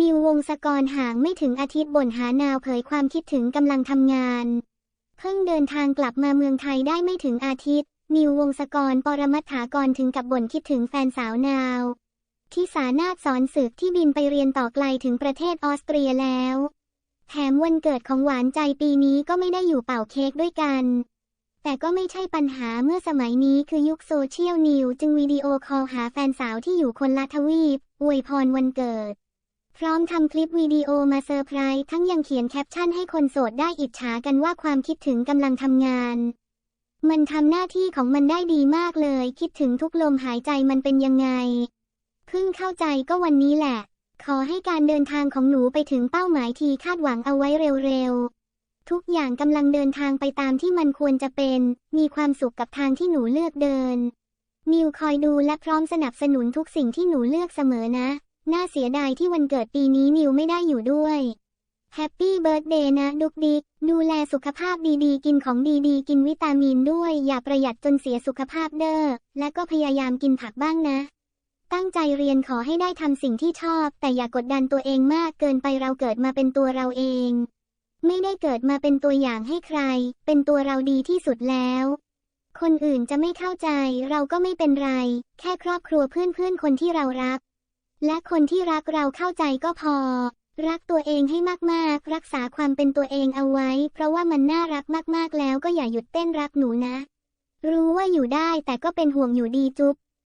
นิววงศกรห่างไม่ถึงอาทิตย์บ่นหานาวเผยความคิดถึงกำลังทำงาน เพิ่งเดินทางกลับมาเมืองไทยได้ไม่ถึงอาทิตย์ นิววงศกรปรมัตถากรถึงกับบ่นคิดถึงแฟนสาวนาวที่สานาสอนศึกที่บินไปเรียนต่อไกลถึงประเทศออสเตรียแล้ว แถมวันเกิดของหวานใจปีนี้ก็ไม่ได้อยู่เป่าเค้กด้วยกัน แต่ก็ไม่ใช่ปัญหาเมื่อสมัยนี้คือยุคโซเชียลนิวจึงวิดีโอคอลหาแฟนสาวที่อยู่คนละทวีปอวยพรวันเกิด พร้อมทำคลิปวิดีโอมาเซอร์ไพรส์ทั้งยังเขียนแคปชั่นให้คนโสดได้อิจฉากันว่าความคิดถึงกำลังทำงาน มันทำหน้าที่ของมันได้ดีมากเลย คิดถึงทุกลมหายใจมันเป็นยังไง เพิ่งเข้าใจก็วันนี้แหละ ขอให้การเดินทางของหนูไปถึงเป้าหมายที่คาดหวังเอาไว้เร็วๆ ทุกอย่างกำลังเดินทางไปตามที่มันควรจะเป็น มีความสุขกับทางที่หนูเลือกเดิน นิวคอยดูและพร้อมสนับสนุนทุกสิ่งที่หนูเลือกเสมอนะ น่าเสียดายที่วันเกิดปีนี้นิวไม่ได้อยู่ด้วยแฮปปี้เบิร์ดเดย์นะดุกดิกดูแลสุขภาพดีๆ กินของดีๆ กินวิตามินด้วย อย่าประหยัดจนเสียสุขภาพเด้อ และก็พยายามกินผักบ้างนะ ตั้งใจเรียนขอให้ได้ทำสิ่งที่ชอบ แต่อย่ากดดันตัวเองมากเกินไปเราเกิดมาเป็นตัวเราเอง ไม่ได้เกิดมาเป็นตัวอย่างให้ใคร เป็นตัวเราดีที่สุดแล้ว คนอื่นจะไม่เข้าใจ เราก็ไม่เป็นไร แค่ครอบครัวเพื่อนๆคนที่เรารัก และคนที่รักเราเข้าใจก็พอ รักตัวเองให้มากๆ รักษาความเป็นตัวเองเอาไว้ เพราะว่ามันน่ารักมากๆแล้วก็อย่าหยุดเต้นรักหนูนะ รู้ว่าอยู่ได้แต่ก็เป็นห่วงอยู่ดีจุ๊บ